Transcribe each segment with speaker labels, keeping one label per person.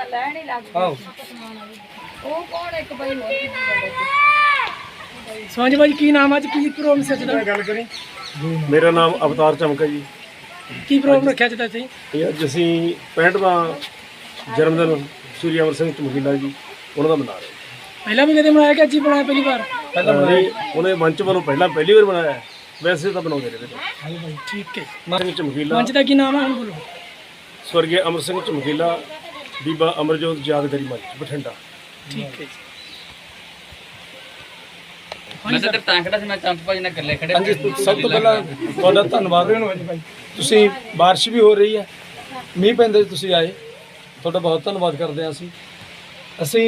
Speaker 1: ਮੈਂ ਲੈਣ ਹੀ ਲੱਗ
Speaker 2: ਆਓ।
Speaker 1: ਉਹ ਕੌਣ ਇੱਕ ਬਈ ਹੋਰ
Speaker 2: ਸਾਂਝ ਬਾਈ ਕੀ ਨਾਮ ਅੱਜ? ਕੀ ਪ੍ਰੋਗਰਾਮ ਸੀ ਅੱਜ ਦਾ?
Speaker 3: ਗੱਲ ਕਰੀ। ਮੇਰਾ ਨਾਮ ਅਵਤਾਰ ਚਮਕਾ ਜੀ।
Speaker 2: ਕੀ ਪ੍ਰੋਗਰਾਮ ਰੱਖਿਆ ਅੱਜ ਦਾ ਇੱਥੇ
Speaker 3: ਇਹ ਅੱਜ ਅਸੀਂ 65ਵਾਂ ਜਨਮ ਦਿਨ ਸ੍ਰੀ ਅਮਰ ਸਿੰਘ ਚਮਕੀਲਾ ਜੀ ਉਹਨਾਂ ਦਾ ਮਨਾ ਰਹੇ
Speaker 2: ਪਹਿਲਾਂ ਵੀ ਕਦੇ ਬਣਾਇਆ ਕਿ ਅੱਜ ਹੀ ਬਣਾਇਆ ਪਹਿਲੀ ਵਾਰ?
Speaker 3: ਪਹਿਲਾਂ ਬਣਾਏ ਉਹਨੇ ਮੰਚ ਵੱਲੋਂ ਪਹਿਲਾਂ ਪਹਿਲੀ ਵਾਰ ਬਣਾਇਆ ਹੈ। ਵੈਸੇ ਤਾਂ ਬਣਾਉਂਦੇ ਰਹੇ ਨੇ।
Speaker 2: ਠੀਕ ਹੈ।
Speaker 3: ਸਿੰਘ ਚਮਕੀਲਾ
Speaker 2: ਮੰਚ ਦਾ ਕੀ ਨਾਮ ਹੈ ਹੁਣ ਬੋਲੋ।
Speaker 3: ਸਵਰਗੀ ਅਮਰ ਸਿੰਘ ਚਮਕੀਲਾ ਬੀਬਾ ਅਮਰਜੋਤ ਯਾਦਗਾਰੀ ਮੰਚ ਬਠਿੰਡਾ।
Speaker 2: ਠੀਕ ਹੈ
Speaker 4: ਮੈਂ ਤਾਂ ਤਾਂ ਖੜਾ ਸੀ ਮੈਂ ਚੰਪ ਭਾਜੀ ਨਾਲ ਇਕੱਲੇ ਖੜੇ
Speaker 5: ਹਾਂਜੀ ਸਭ ਤੋਂ ਪਹਿਲਾਂ ਤੁਹਾਡਾ ਧੰਨਵਾਦ। ਤੁਸੀਂ ਬਾਰਿਸ਼ ਵੀ ਹੋ ਰਹੀ ਹੈ ਮੀਂਹ ਪੈਂਦੇ ਤੁਸੀਂ ਆਏ। ਤੁਹਾਡਾ ਬਹੁਤ ਧੰਨਵਾਦ ਕਰਦੇ ਹਾਂ ਅਸੀਂ। ਅਸੀਂ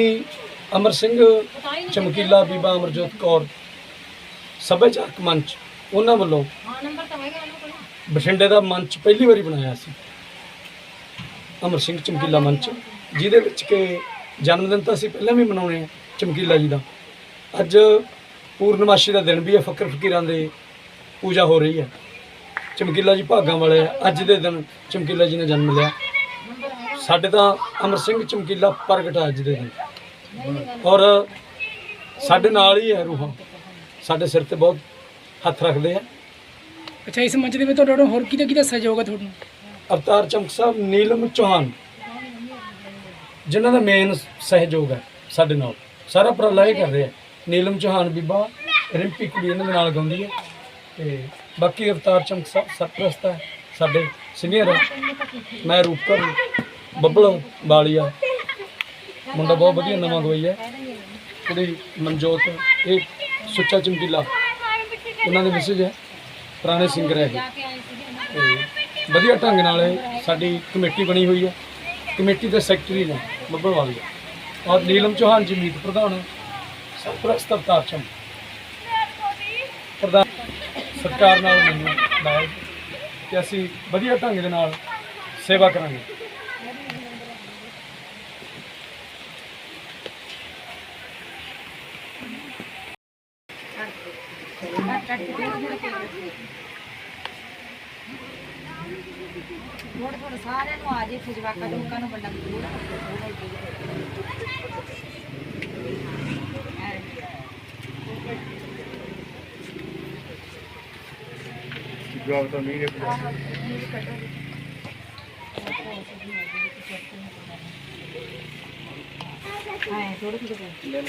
Speaker 5: ਅਮਰ ਸਿੰਘ ਚਮਕੀਲਾ ਬੀਬਾ ਅਮਰਜੋਤ ਕੌਰ ਸੱਭਿਆਚਾਰਕ ਮੰਚ ਉਹਨਾਂ ਵੱਲੋਂ ਬਠਿੰਡੇ ਦਾ ਮੰਚ ਪਹਿਲੀ ਵਾਰੀ ਬਣਾਇਆ ਸੀ। ਅਮਰ ਸਿੰਘ ਚਮਕੀਲਾ ਮੰਚ, ਜਿਹਦੇ ਵਿੱਚ ਕਿ ਜਨਮ ਦਿਨ ਤਾਂ ਅਸੀਂ ਪਹਿਲਾਂ ਵੀ ਮਨਾਉਣੇ ਆ ਚਮਕੀਲਾ ਜੀ ਦਾ। ਅੱਜ ਪੂਰਨਮਾਸ਼ੀ ਦਾ ਦਿਨ ਵੀ ਹੈ, ਫਕਰ ਫਕੀਰਾਂ ਦੇ ਪੂਜਾ ਹੋ ਰਹੀ ਹੈ। ਚਮਕੀਲਾ ਜੀ ਭਾਗਾਂ ਵਾਲੇ ਆ। ਅੱਜ ਦੇ ਦਿਨ ਚਮਕੀਲਾ ਜੀ ਨੇ ਜਨਮ ਲਿਆ। ਸਾਡੇ ਤਾਂ ਅਮਰ ਸਿੰਘ ਚਮਕੀਲਾ ਪ੍ਰਗਟ ਅੱਜ ਦੇ ਦਿਨ। ਔਰ ਸਾਡੇ ਨਾਲ ਹੀ ਹੈ ਰੂਹਾਂ। ਸਾਡੇ ਸਿਰ ਤੇ ਬਹੁਤ ਹੱਥ ਰੱਖਦੇ ਆ।
Speaker 2: ਅੱਛਾ, ਇਸ ਮੰਚ ਦੇ ਵਿੱਚ ਤੁਹਾਡਾ ਹੋਰ ਕਿਹਦਾ ਕਿਹਦਾ ਸਹਿਯੋਗ ਹੈ ਤੁਹਾਨੂੰ?
Speaker 5: ਅਵਤਾਰ ਚਮਕ ਸਾਹਿਬ, ਨੀਲਮ ਚੌਹਾਨ, ਜਿਨ੍ਹਾਂ ਦਾ ਮੇਨ ਸਹਿਯੋਗ ਹੈ ਸਾਡੇ ਨਾਲ। ਸਾਰਾ ਉਪਰਾਲਾ ਇਹ ਕਰ ਰਹੇ ਆ ਨੀਲਮ ਚੌਹਾਨ ਬੀਬਾ, ਰਿੰਪੀ ਕੁੜੀ ਇਹਨਾਂ ਦੇ ਨਾਲ ਗਾਉਂਦੀ ਹੈ। ਤੇ ਬਾਕੀ ਅਵਤਾਰ ਚਮਕ ਸਾਹਿਬ ਸਰਪ੍ਰਸਤ ਹੈ। ਸਾਡੇ ਸੀਨੀਅਰ ਮੈਂ ਰੂਪਕਰ, ਬੱਬਲ ਬਾਲੀਆ ਮੁੰਡਾ ਬਹੁਤ ਵਧੀਆ ਨਵਾਂ ਗਵਾਈ ਹੈ। ਕੁੜੀ ਮਨਜੋਤ, ਇਹ ਸੁੱਚਾ ਚਮਕੀਲਾ। ਉਹਨਾਂ ਦੇ ਮੈਸੇਜ ਹੈ। ਪੁਰਾਣੇ ਸਿੰਗਰ ਹੈ ਇਹ। ਵਧੀਆ ਢੰਗ ਨਾਲ ਸਾਡੀ ਕਮੇਟੀ ਬਣੀ ਹੋਈ ਹੈ। ਕਮੇਟੀ ਦੇ ਸੈਕਟਰੀ ਨੇ ਬੱਬਲਵਾਲ ਔਰ ਨੀਲਮ ਚੌਹਾਨ ਜੀ ਮੀਤ ਪ੍ਰਧਾਨ ਸਰਪ੍ਰਸਤ ਅਵਤਾਰ ਚੰਦ। ਪ੍ਰਧਾਨ ਸਰਕਾਰ ਨਾਲ ਮੈਨੂੰ ਲਾਇਆ ਕਿ ਅਸੀਂ ਵਧੀਆ ਢੰਗ ਦੇ ਨਾਲ ਸੇਵਾ ਕਰਾਂਗੇ।
Speaker 1: ਥੋੜਾ ਥੋੜਾ ਸਾਰਿਆਂ ਨੂੰ ਆ ਜੇ ਇੱਥੇ ਜਵਾਕਾਂ ਜਵਾਕਾਂ ਨੂੰ ਵੱਡਾ ਥੋੜਾ
Speaker 3: ਜਵਾਬ ਤਾਂ ਨਹੀਂ
Speaker 1: ਹਾਂ ਥੋੜਾ ਥੋੜਾ